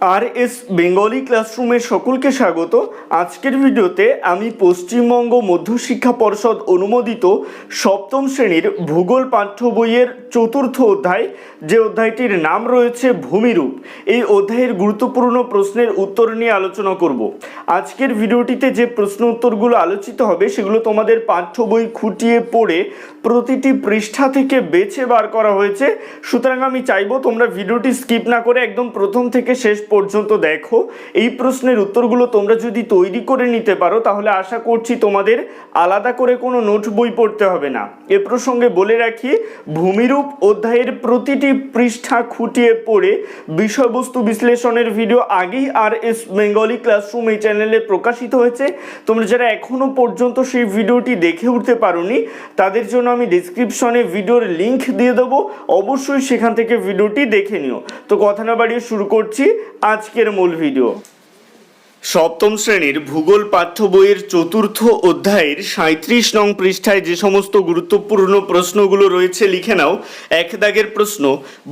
আর S Bengali ক্লাসরুমে সকলকে স্বাগত। আজকের ভিডিওতে আমি পশ্চিমবঙ্গ মধ্যশিক্ষা পর্ষদ অনুমোদিত সপ্তম শ্রেণির ভূগোল পাঠ্য বইয়ের চতুর্থ অধ্যায়, যে অধ্যায়টির নাম রয়েছে ভূমিরূপ। এই অধ্যায়ের গুরুত্বপূর্ণ প্রশ্নের উত্তর নিয়ে আলোচনা করব। আজকের ভিডিওটিতে যে প্রশ্ন উত্তরগুলো আলোচিত হবে, সেগুলো তোমাদের পাঠ্য বই খুঁটিয়ে পড়ে প্রতিটি পৃষ্ঠা থেকে বেছে বার করা হয়েছে। সুতরাং আমি চাইব তোমরা ভিডিওটি স্কিপ না করে একদম প্রথম থেকে শেষ পর্যন্ত দেখো। এই প্রশ্নের উত্তরগুলো তোমরা যদি তৈরি করে নিতে পারো, তাহলে আশা করছি তোমাদের আলাদা করে কোনো নোট বই পড়তে হবে না। এ প্রসঙ্গে বলে রাখি, ভূমিরূপ অধ্যায়ের প্রতিটি পৃষ্ঠা খুঁটিয়ে পড়ে বিষয়বস্তু বিশ্লেষণের ভিডিও আগেই আর এস বেঙ্গলি ক্লাসরুম এই চ্যানেলে প্রকাশিত হয়েছে। তোমরা যারা এখনও পর্যন্ত সেই ভিডিওটি দেখে উঠতে পারোনি, তাদের জন্য আমি ডিসক্রিপশনে ভিডিওর লিংক দিয়ে দেবো। অবশ্যই সেখান থেকে ভিডিওটি দেখে নিও। তো কথা না বাড়িয়ে শুরু করছি। আজকের মূল ভিডিও। সপ্তম শ্রেণির ভূগোল পাঠ্য বইয়ের চতুর্থ অধ্যায়ের সাঁত্রিশ নং পৃষ্ঠায় যে সমস্ত গুরুত্বপূর্ণ প্রশ্নগুলো রয়েছে, লিখে নাও। এক দাগের প্রশ্ন,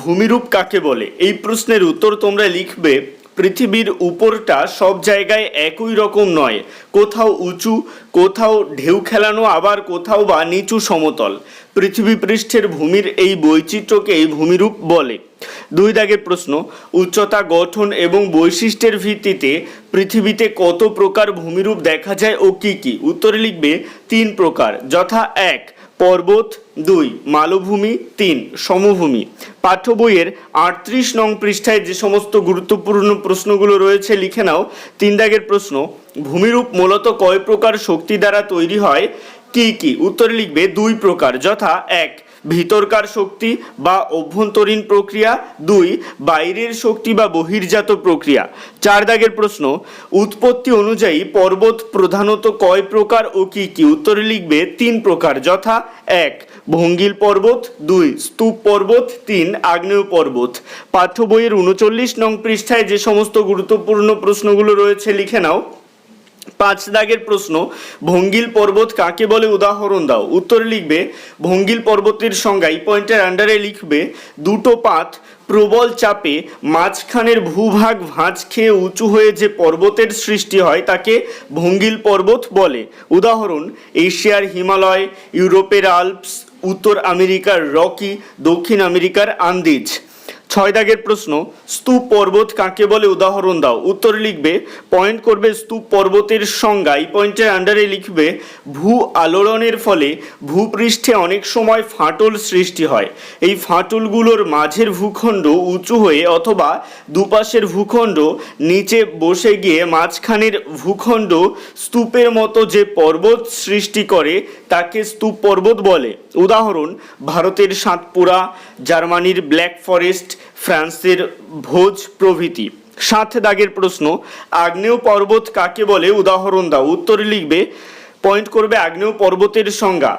ভূমিরূপ কাকে বলে? এই প্রশ্নের উত্তর তোমরা লিখবে পৃথিবীর উপরটা সব জায়গায় একই রকম নয়। কোথাও উঁচু, কোথাও ঢেউ খেলানো, আবার কোথাও বা নিচু সমতল। পৃথিবী পৃষ্ঠের ভূমির এই বৈচিত্র্যকেই ভূমিরূপ বলে। দুই দাগের প্রশ্ন, উচ্চতা, গঠন এবং বৈশিষ্ট্যের ভিত্তিতে পৃথিবীতে কত প্রকার ভূমিরূপ দেখা যায় ও কি কি? উত্তরে লিখবে, তিন প্রকার, যথা এক পর্বত দুই, মালভূমি তিন, সমভূমি। পাঠ্য বইয়ের আটত্রিশ নং পৃষ্ঠায় যে সমস্ত গুরুত্বপূর্ণ প্রশ্নগুলো রয়েছে, লিখে নাও। তিন দাগের প্রশ্ন, ভূমিরূপ মূলত কয় প্রকার শক্তি দ্বারা তৈরি হয়? কি কি? উত্তরে লিখবে, দুই প্রকার, যথা এক ভিতরকার শক্তি বা অভ্যন্তরীণ প্রক্রিয়া। দুই, বাইরের শক্তি বা বহির্জাত প্রক্রিয়া। চার দাগের প্রশ্ন, উৎপত্তি অনুযায়ী পর্বত প্রধানত কয় প্রকার ও কি কি? উত্তরে লিখবে তিন প্রকার, যথা এক, ভঙ্গিল পর্বত, দুই, স্তূপ পর্বত, তিন, আগ্নেয় পর্বত। পাঠ্য বইয়ের উনচল্লিশ নং পৃষ্ঠায় যে সমস্ত গুরুত্বপূর্ণ প্রশ্নগুলো রয়েছে লিখে নাও। পাঁচ দাগের প্রশ্ন, ভঙ্গিল পর্বত কাকে বলে উদাহরণ দাও? উত্তরে লিখবে, ভঙ্গিল পর্বতের সংজ্ঞা এই পয়েন্টের আন্ডারে লিখবে, দুটো পাত প্রবল চাপে মাঝখানের ভূভাগ ভাঁজ খেয়ে উঁচু হয়ে যে পর্বতের সৃষ্টি হয় তাকে ভঙ্গিল পর্বত বলে। উদাহরণ, এশিয়ার হিমালয়, ইউরোপের আল্পস, উত্তর আমেরিকার রকি, দক্ষিণ আমেরিকার আন্দিজ। ছয় দাগের প্রশ্ন, স্তূপ পর্বত কাকে বলে? উদাহরণ দাও। উত্তর লিখবে পয়েন্ট করবে স্তূপ পর্বতের সংজ্ঞা। এই পয়েন্টের আন্ডারে লিখবে, ভূ আলোড়নের ফলে ভূপৃষ্ঠে অনেক সময় ফাটল সৃষ্টি হয়। এই ফাটলগুলোর মাঝের ভূখণ্ড উঁচু হয়ে অথবা দুপাশের ভূখণ্ড নিচে বসে গিয়ে মাঝখানের ভূখণ্ড স্তূপের মতো যে পর্বত সৃষ্টি করে, তাকে স্তূপ পর্বত বলে। উদাহরণ, ভারতের সাতপুরা, জার্মানির ব্ল্যাক ফরেস্ট ফ্রান্সের ভোজ প্রভৃতি। সাত দাগের প্রশ্ন, আগ্নেয় পর্বত কাকে বলে? উদাহরণ দাও। উত্তরে লিখবে পয়েন্ট করবে আগ্নেয় পর্বতের সংজ্ঞা।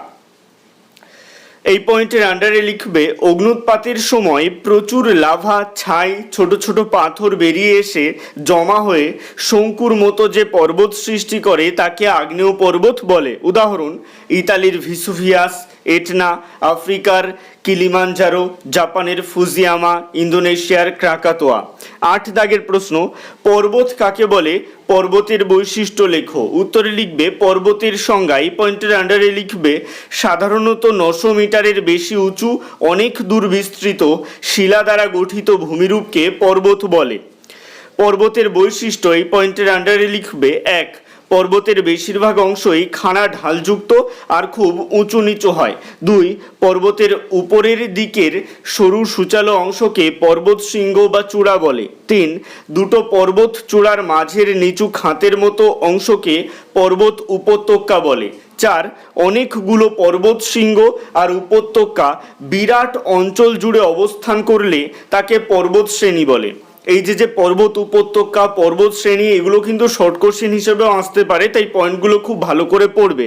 এই পয়েন্টের আন্ডারে লিখবে, অগ্নুৎপাতের সময় প্রচুর লাভা, ছাই, ছোট ছোট পাথর বেরিয়ে এসে জমা হয়ে শঙ্কুর মতো যে পর্বত সৃষ্টি করে, তাকে আগ্নেয় পর্বত বলে। উদাহরণ, ইতালির ভিসুভিয়াস, এটনা, আফ্রিকার কিলিমানজারো জাপানের ফুজিয়ামা, ইন্দোনেশিয়ার ক্রাকাতোয়া। আট দাগের প্রশ্ন, পর্বত কাকে বলে? পর্বতের বৈশিষ্ট্য লেখো। উত্তরে লিখবে, পর্বতের সংজ্ঞা এই পয়েন্টের আন্ডারে লিখবে, সাধারণত নশো মিটারের বেশি উঁচু, অনেক দূর বিস্তৃত শিলা দ্বারা গঠিত ভূমিরূপকে পর্বত বলে। পর্বতের বৈশিষ্ট্য এই পয়েন্টের আন্ডারে লিখবে, এক পর্বতের বেশিরভাগ অংশই খাড়া ঢালযুক্ত আর খুব উঁচু নিচু হয়। দুই, পর্বতের উপরের দিকের সরু সূচালো অংশকে পর্বত শৃঙ্গ বা চূড়া বলে। তিন, দুটো পর্বত চূড়ার মাঝের নিচু খাতের মতো অংশকে পর্বত উপত্যকা বলে। চার, অনেকগুলো পর্বত শৃঙ্গ আর উপত্যকা বিরাট অঞ্চল জুড়ে অবস্থান করলে তাকে পর্বত শ্রেণি বলে। এই যে যে পর্বত উপত্যকা, পর্বত শ্রেণি, এগুলো কিন্তু শর্ট কোশ্চেন হিসেবেও আসতে পারে, তাই পয়েন্টগুলো খুব ভালো করে পড়বে।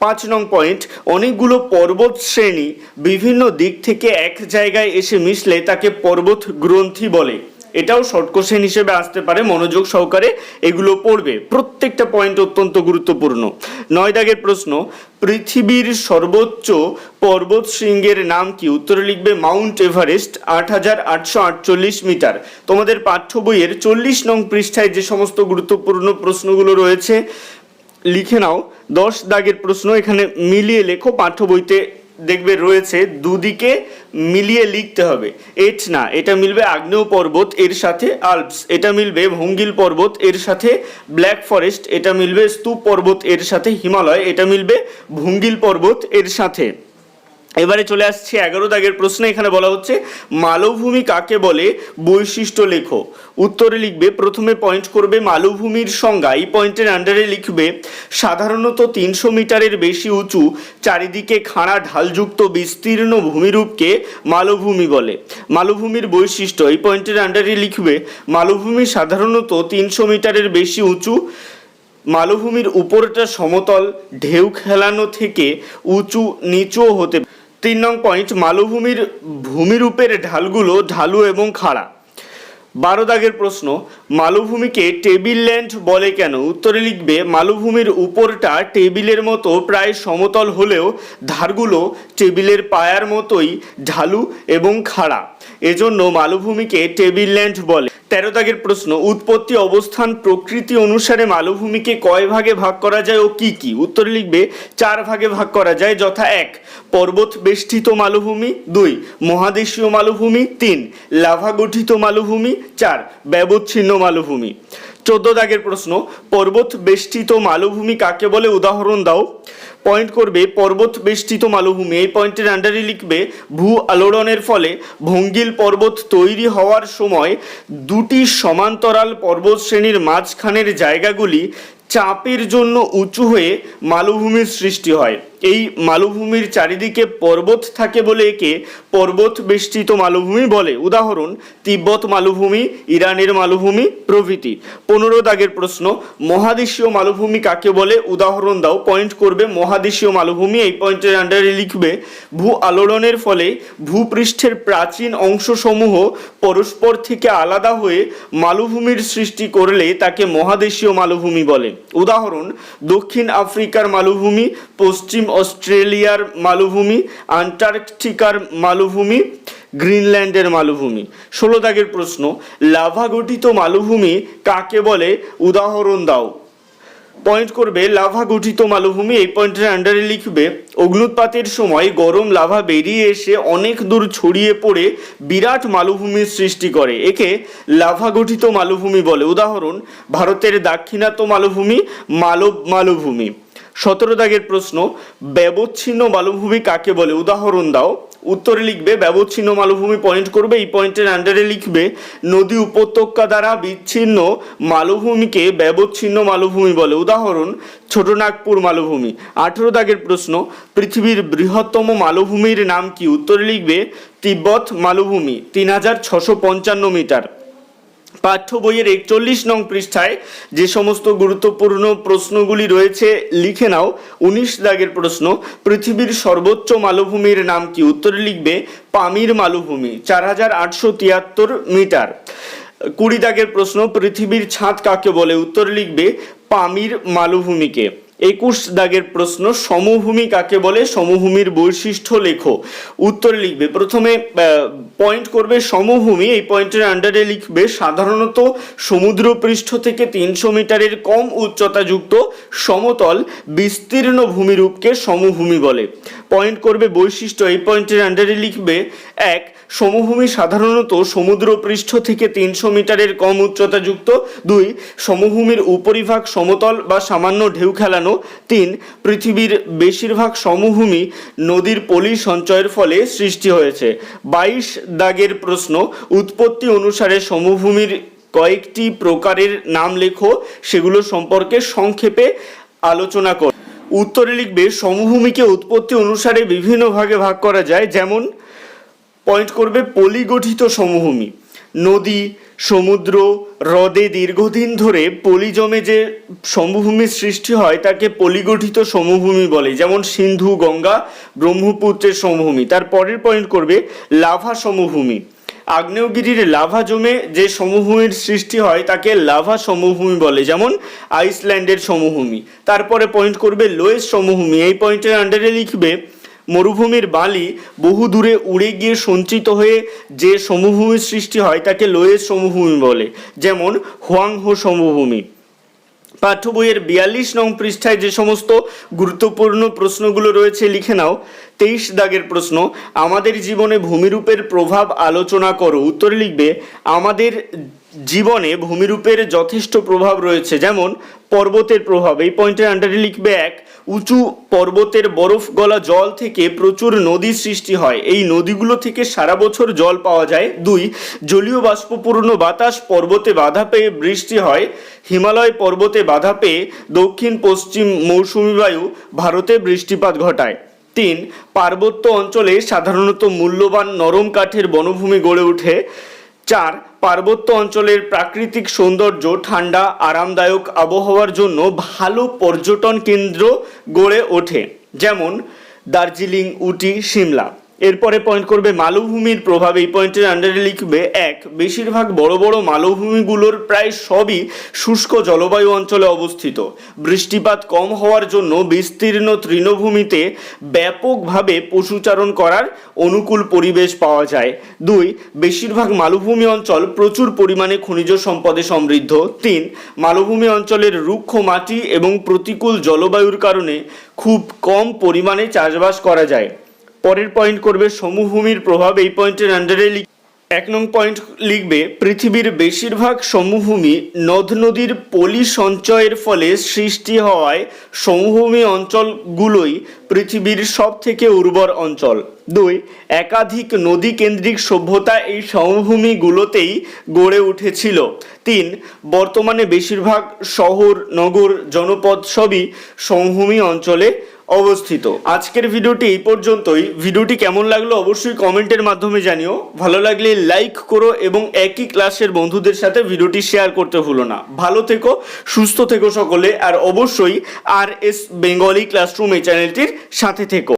পাঁচ নং পয়েন্ট অনেকগুলো পর্বত শ্রেণি বিভিন্ন দিক থেকে এক জায়গায় এসে মিশলে তাকে পর্বত গ্রন্থি বলে। এটাও শর্ট কোশ্চেন হিসেবে আসতে পারে, মনোযোগ সহকারে এগুলো পড়বে। প্রত্যেকটা পয়েন্ট অত্যন্ত গুরুত্বপূর্ণ। নয় দাগের প্রশ্ন, পৃথিবীর সর্বোচ্চ পর্বত শৃঙ্গের নাম কি? উত্তরে লিখবে মাউন্ট এভারেস্ট, আট হাজার আটশো আটচল্লিশ মিটার। তোমাদের পাঠ্য বইয়ের চল্লিশ নং পৃষ্ঠায় যে সমস্ত গুরুত্বপূর্ণ প্রশ্নগুলো রয়েছে, লিখে নাও। দশ দাগের প্রশ্ন এখানে মিলিয়ে লেখো, পাঠ্য বইতে দেখবে রয়েছে দুদিকে মিলিয়ে লিখতে হবে। এট না, এটা মিলবে আগ্নেয় পর্বত, এর সাথে আলপস, এটা মিলবে ভঙ্গিল পর্বত, এর সাথে ব্ল্যাক ফরেস্ট, এটা মিলবে স্তূপ পর্বত, এর সাথে হিমালয়, এটা মিলবে ভঙ্গিল পর্বত, এর সাথে। এবারে চলে আসছে এগারো দাগের প্রশ্ন, এখানে বলা হচ্ছে, মালভূমি কাকে বলে? বৈশিষ্ট্য লেখো। উত্তরে লিখবে, প্রথমে পয়েন্ট করবে মালভূমির সংজ্ঞা। এই পয়েন্টের আন্ডারে লিখবে, সাধারণত তিনশো মিটারের বেশি উঁচু, চারিদিকে খাড়া, ঢালযুক্ত, বিস্তীর্ণ ভূমিরূপকে মালভূমি বলে। মালভূমির বৈশিষ্ট্য, এই পয়েন্টের আন্ডারে লিখবে, মালভূমি সাধারণত তিনশো মিটারের বেশি উঁচু, মালভূমির উপরটা সমতল, ঢেউ খেলানো থেকে উঁচু, নিচুও হতে। তিন নং পয়েন্ট মালভূমির ভূমিরূপের ঢালগুলো ঢালু এবং খাড়া। বারো দাগের প্রশ্ন, মালভূমিকে টেবিল ল্যান্ড বলে কেন? উত্তরে লিখবে, মালভূমির উপরটা টেবিলের মতো প্রায় সমতল হলেও ধারগুলো টেবিলের পায়ার মতোই ঢালু এবং খাড়া। এজন্য মালভূমিকে টেবিল ল্যান্ড বলে। তেরো দাগের প্রশ্ন, উৎপত্তি, অবস্থান, প্রকৃতি অনুসারে মালভূমিকে কয় ভাগে ভাগ করা যায় ও কি কি? উত্তর লিখবে, চার ভাগে ভাগ করা যায় যথা এক পর্বত বেষ্টিত মালভূমি, দুই, মহাদেশীয় মালভূমি, তিন, লাভা গঠিত মালভূমি, চার, ব্যবচ্ছিন্ন মালভূমি। চোদ্দ দাগের প্রশ্ন, পর্বত বেষ্টিত মালভূমি কাকে বলে? উদাহরণ দাও। পয়েন্ট করবে, পর্বত বেষ্টিত মালভূমি, এই পয়েন্টের আন্ডারে লিখবে, ভূ আলোড়নের ফলে ভঙ্গিল পর্বত তৈরি হওয়ার সময় দুটি সমান্তরাল পর্বত শ্রেণির মাঝখানের জায়গাগুলি চাপের জন্য উঁচু হয়ে মালভূমির সৃষ্টি হয়। এই মালভূমির চারিদিকে পর্বত থাকে বলে একে পর্বত বেষ্টিত মালভূমি বলে। উদাহরণ, তিব্বত মালভূমি, ইরানের মালভূমি প্রভৃতি। পনেরো দাগের প্রশ্ন, মহাদেশীয় মালভূমি কাকে বলে? উদাহরণ দাও পয়েন্ট করবে, মহাদেশীয় মালভূমি, এই পয়েন্টের আন্ডারে লিখবে, ভূ আলোড়নের ফলে ভূপৃষ্ঠের প্রাচীন অংশসমূহ পরস্পর থেকে আলাদা হয়ে মালভূমির সৃষ্টি করলে তাকে মহাদেশীয় মালভূমি বলে। উদাহরণ, দক্ষিণ আফ্রিকার মালভূমি, পশ্চিম অস্ট্রেলিয়ার মালভূমি, আন্টার্কটিকার মালভূমি, গ্রিনল্যান্ডের মালভূমি। ষোলো দাগের প্রশ্ন, লাভা গঠিত মালভূমি কাকে বলে? উদাহরণ দাও। পয়েন্ট করবে, লাভা গঠিত মালভূমি, এই পয়েন্টের আন্ডারে লিখবে, অগ্নুৎপাতের সময় গরম লাভা বেরিয়ে এসে অনেক দূর ছড়িয়ে পড়ে বিরাট মালভূমির সৃষ্টি করে। একে লাভা গঠিত মালভূমি বলে। উদাহরণ, ভারতের দাক্ষিণাত্য মালভূমি, মালব মালভূমি। সতেরো দাগের প্রশ্ন, ব্যবচ্ছিন্ন মালভূমি কাকে বলে? উদাহরণ দাও। উত্তরে লিখবে, ব্যবচ্ছিন্ন মালভূমি পয়েন্ট করবে, এই পয়েন্টের আন্ডারে লিখবে, নদী উপত্যকা দ্বারা বিচ্ছিন্ন মালভূমিকে ব্যবচ্ছিন্ন মালভূমি বলে। উদাহরণ ছোটনাগপুর মালভূমি। আঠেরো দাগের প্রশ্ন, পৃথিবীর বৃহত্তম মালভূমির নাম কি? উত্তরে লিখবে, তিব্বত মালভূমি, তিন হাজার ছশো পঞ্চান্ন মিটার। পাঠ্য বইয়ের একচল্লিশ নং পৃষ্ঠায় যে সমস্ত গুরুত্বপূর্ণ প্রশ্নগুলি রয়েছে, লিখে নাও। উনিশ দাগের প্রশ্ন, পৃথিবীর সর্বোচ্চ মালভূমির নাম কি? উত্তরে লিখবে, পামির মালভূমি, চার হাজার আটশো তিয়াত্তর মিটার। কুড়ি দাগের প্রশ্ন, পৃথিবীর ছাদ কাকে বলে? উত্তর লিখবে, পামির মালভূমিকে। একুশ দাগের প্রশ্ন, সমভূমি কাকে বলে? সমভূমির বৈশিষ্ট্য লেখো। উত্তর লিখবে। প্রথমে পয়েন্ট করবে সমভূমি। এই পয়েন্টের আন্ডারে লিখবে, সাধারণত সমুদ্র পৃষ্ঠ থেকে তিনশো মিটারের কম উচ্চতাযুক্ত সমতল বিস্তীর্ণ ভূমিরূপকে সমভূমি বলে। পয়েন্ট করবে বৈশিষ্ট্য। এই পয়েন্টের আন্ডারে লিখবে, এক সমভূমি সাধারণত সমুদ্র পৃষ্ঠ থেকে তিনশো মিটারের কম উচ্চতাযুক্ত। দুই, সমভূমির উপরিভাগ সমতল বা সামান্য ঢেউ খেলানো। তিন, পৃথিবীর বেশিরভাগ সমভূমি নদীর পলি সঞ্চয়ের ফলে সৃষ্টি হয়েছে। বাইশ দাগের প্রশ্ন, উৎপত্তি অনুসারে সমভূমির কয়েকটি প্রকারের নাম লেখো, সেগুলো সম্পর্কে সংক্ষেপে আলোচনা কর। উত্তরে লিখবে, সমভূমিকে উৎপত্তি অনুসারে বিভিন্ন ভাগে ভাগ করা যায়, যেমন পয়েন্ট করবে পলিগঠিত সমভূমি। নদী, সমুদ্র, হ্রদে দীর্ঘদিন ধরে পলি জমে যে সমভূমির সৃষ্টি হয়, তাকে পলিগঠিত সমভূমি বলে। যেমন সিন্ধু, গঙ্গা, ব্রহ্মপুত্রের সমভূমি। তার পরের পয়েন্ট করবে লাভা সমভূমি। আগ্নেয়গিরির লাভা জমে যে সমভূমির সৃষ্টি হয়, তাকে লাভা সমভূমি বলে, যেমন আইসল্যান্ডের সমভূমি। তারপরে পয়েন্ট করবে লোয়েস সমভূমি। এই পয়েন্টের আন্ডারে লিখবে মরুভূমির বালি বহু দূরে উড়ে গিয়ে সঞ্চিত হয়ে যে সমভূমির সৃষ্টি হয় তাকে লোয়েস সমভূমি বলে, যেমন হোয়াংহো সমভূমি। পাঠ্য বইয়ের বিয়াল্লিশ নং পৃষ্ঠায় যে সমস্ত গুরুত্বপূর্ণ প্রশ্নগুলো রয়েছে লিখে নাও। তেইশ দাগের প্রশ্ন, আমাদের জীবনে ভূমিরূপের প্রভাব আলোচনা করো। উত্তরে লিখবে, আমাদের জীবনে ভূমিরূপের যথেষ্ট প্রভাব রয়েছে। যেমন পর্বতের প্রভাব। এই পয়েন্টের আন্ডারে লিখবে এক, উঁচু পর্বতের বরফ গলা জল থেকে প্রচুর নদীর সৃষ্টি হয়। এই নদীগুলো থেকে সারা বছর জল পাওয়া যায়। দুই, জলীয় বাষ্পপূর্ণ বাতাস পর্বতে বাধা পেয়ে বৃষ্টি হয়। হিমালয় পর্বতে বাধা পেয়ে দক্ষিণ, পশ্চিম মৌসুমী বায়ু ভারতে বৃষ্টিপাত ঘটায়। তিন, পার্বত্য অঞ্চলে সাধারণত মূল্যবান নরম কাঠের বনভূমি গড়ে ওঠে। চার, পার্বত্য অঞ্চলের প্রাকৃতিক সৌন্দর্য, ঠান্ডা, আরামদায়ক আবহাওয়ার জন্য ভালো পর্যটন কেন্দ্র গড়ে ওঠে। যেমন দার্জিলিং, উটি, সিমলা। এরপরে পয়েন্ট করবে মালভূমির প্রভাব। এই পয়েন্টের আন্ডারে লিখবে এক, বেশিরভাগ বড় বড় মালভূমিগুলোর প্রায় সবই শুষ্ক জলবায়ু অঞ্চলে অবস্থিত। বৃষ্টিপাত কম হওয়ার জন্য বিস্তীর্ণ তৃণভূমিতে ব্যাপকভাবে পশুচারণ করার অনুকূল পরিবেশ পাওয়া যায়। দুই, বেশিরভাগ মালভূমি অঞ্চল প্রচুর পরিমাণে খনিজ সম্পদে সমৃদ্ধ। তিন, মালভূমি অঞ্চলের রুক্ষ মাটি এবং প্রতিকূল জলবায়ুর কারণে খুব কম পরিমাণে চাষবাস করা যায়। পরের পয়েন্ট করবে সমভূমির প্রভাব, এই পয়েন্টের আন্ডারে এক নং পয়েন্ট লিখবে, পৃথিবীর বেশিরভাগ সমভূমি নদ নদীর পলি সঞ্চয়ের ফলে সৃষ্টি হওয়ায় সমভূমি অঞ্চলগুলোই পৃথিবীর সব থেকে উর্বর অঞ্চল। দুই, একাধিক নদী কেন্দ্রিক সভ্যতা এই সমভূমিগুলোতেই গড়ে উঠেছিল। তিন, বর্তমানে বেশিরভাগ শহর, নগর, জনপদ সবই সমভূমি অঞ্চলে অবস্থিত। আজকের ভিডিওটি এই পর্যন্তই। ভিডিওটি কেমন লাগল অবশ্যই কমেন্টের মাধ্যমে জানিও। ভালো লাগলে লাইক করো এবং একই ক্লাসের বন্ধুদের সাথে ভিডিওটি শেয়ার করতে ভুলো না। ভালো থেকো, সুস্থ থেকো সকলে, আর অবশ্যই আর এস বেঙ্গলি ক্লাসরুম এই চ্যানেলটির সাথে থেকো।